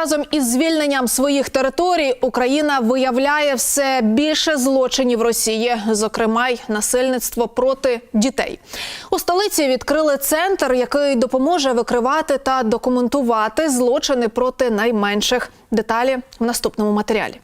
Разом із звільненням своїх територій Україна виявляє все більше злочинів Росії, зокрема й насильництво проти дітей. У столиці відкрили центр, який допоможе викривати та документувати злочини проти найменших. Деталі в наступному матеріалі.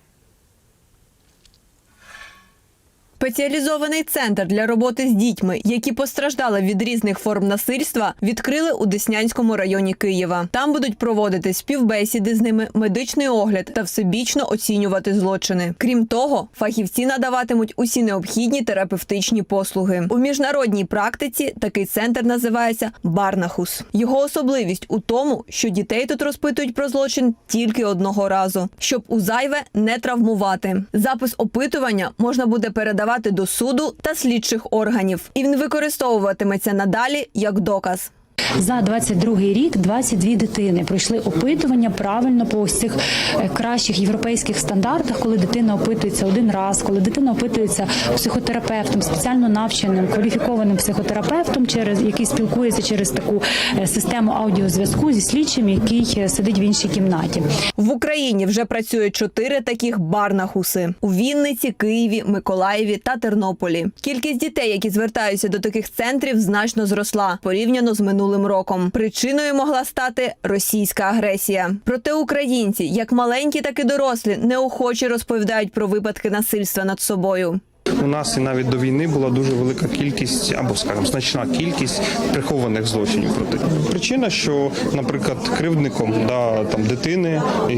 Спеціалізований центр для роботи з дітьми, які постраждали від різних форм насильства, відкрили у Деснянському районі Києва. Там будуть проводити співбесіди з ними, медичний огляд та всебічно оцінювати злочини. Крім того, фахівці надаватимуть усі необхідні терапевтичні послуги. У міжнародній практиці такий центр називається Барнахус. Його особливість у тому, що дітей тут розпитують про злочин тільки одного разу, щоб у зайве не травмувати. Запис опитування можна буде передавати до суду та слідчих органів, і він використовуватиметься надалі як доказ. За 22-й рік 22 дитини пройшли опитування правильно по ось цих е, кращих європейських стандартах, коли дитина опитується один раз, коли дитина опитується психотерапевтом, спеціально навченим кваліфікованим психотерапевтом, через який спілкується через таку е, систему аудіозв'язку зі слідчим, який е, сидить в іншій кімнаті. В Україні вже працює чотири таких барнахуси у Вінниці, Києві, Миколаєві та Тернополі. Кількість дітей, які звертаються до таких центрів, значно зросла порівняно з минулим роком. Причиною могла стати російська агресія. Проте українці, як маленькі, так і дорослі, неохоче розповідають про випадки насильства над собою. У нас і навіть до війни була дуже велика кількість, або скажімо, значна кількість прихованих злочинів проти причина, що, наприклад, кривдником да там дитини і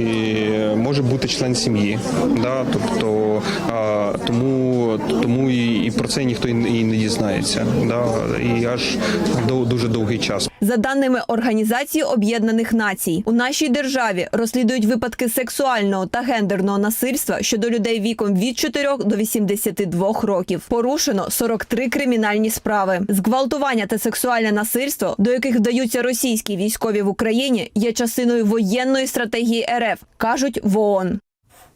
може бути член сім'ї, да, тобто а, тому, тому і, і про це ніхто і не дізнається, да, і аж до дуже довгий час. За даними Організації Об'єднаних Націй, у нашій державі розслідують випадки сексуального та гендерного насильства щодо людей віком від 4 до 82 років. Порушено 43 кримінальні справи. Зґвалтування та сексуальне насильство, до яких вдаються російські військові в Україні, є частиною воєнної стратегії РФ, кажуть в ООН.